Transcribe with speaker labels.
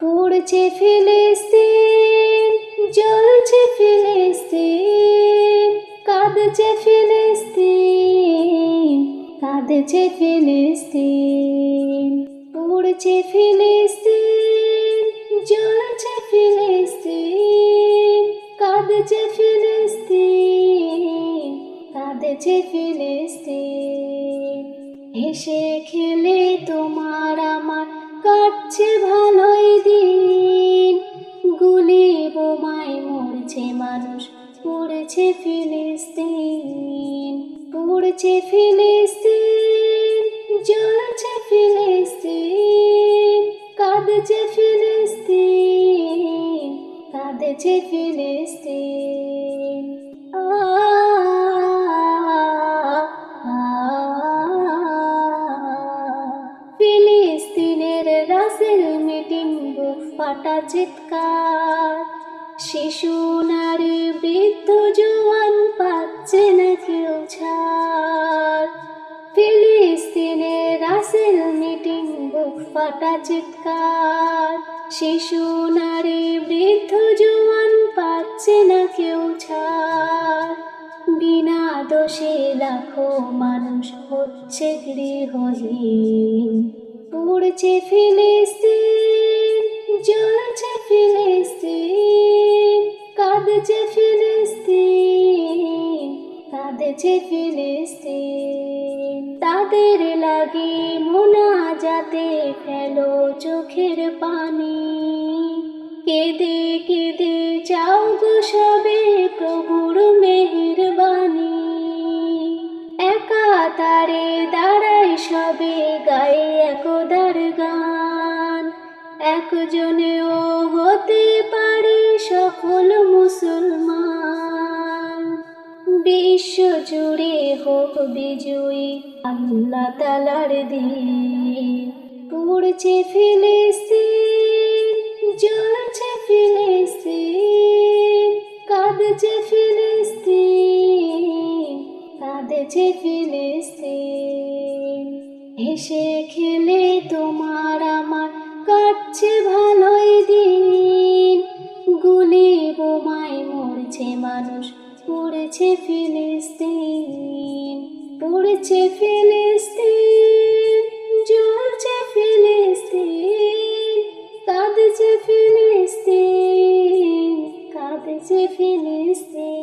Speaker 1: পড়ছে ফিলিস্তিন, জ্বলছে ফিলিস্তিন, কাঁদছে ফিলিস্তিন কাঁদছে ফিলিস্তিন। পড়ছে ফিলিস্তিন, জ্বলছে ফিলিস্তিন, কাঁদছে ফিলিস্তিন কাঁদছে ফিলিস্তিন। হেসে খেলে তোমার কাটছে ভালোই দিন। গুলি বোমায় মরছে মানুষ, পড়েছে ফিলিস্তিন, পড়ছে ফিলিস্তিন, জ্বলছে ফিলিস্তিন, কাঁদছে ফিলিস্তিন কাঁদছে ফিলিস্তিন। রাসেল মিটিং ফাটা চিৎকার। শিশু নারী, বৃদ্ধ জোয়ান পাচ্ছে না কেউ ফিলিস্তিনের রাসেল মিটিং বুক ফাটা চিৎকার। শিশু নারী, বৃদ্ধ জোয়ান পাচ্ছে না কেউ ছাড়। বিনা দোষে লাখো মানুষ হচ্ছে গৃহহীন। পড়ছে ফিলিস্তিন, জ্বলছে ফিলিস্তিন, কাঁদছে ফিলিস্তিন কাঁদছে ফিলিস্তিন। তাদের লাগে মোনা যাতে ফেলো চোখের পানি। কেঁদে কেঁদে যাও গো সবে প্রভুর মেহেরবানি। একা তারে দাঁড়াই সবে গায়ে একদার গান একজনেও হতে পারে সকল মুসলমান। বিশ্ব জুড়ে হোক বিজয়ী আল্লাহ তালার দিন। পড়ছে ফিলিস্তিন, জ্বলছে ফিলিস্তিন, কাঁদছে ফিলিস্তিন কাঁদছে ফিলিস্তিন। হেসে খেলে তোমার আমার কাটছে ভালোই দিন। গুলি বোমায় মরছে মানুষ, পড়েছে ফিলিস্তিন পড়েছে ফিলিস্তিন, জ্বলছে ফিলিস্তিন, কাঁদছে ফিলিস্তিন কাঁদছে ফিলিস্তিন।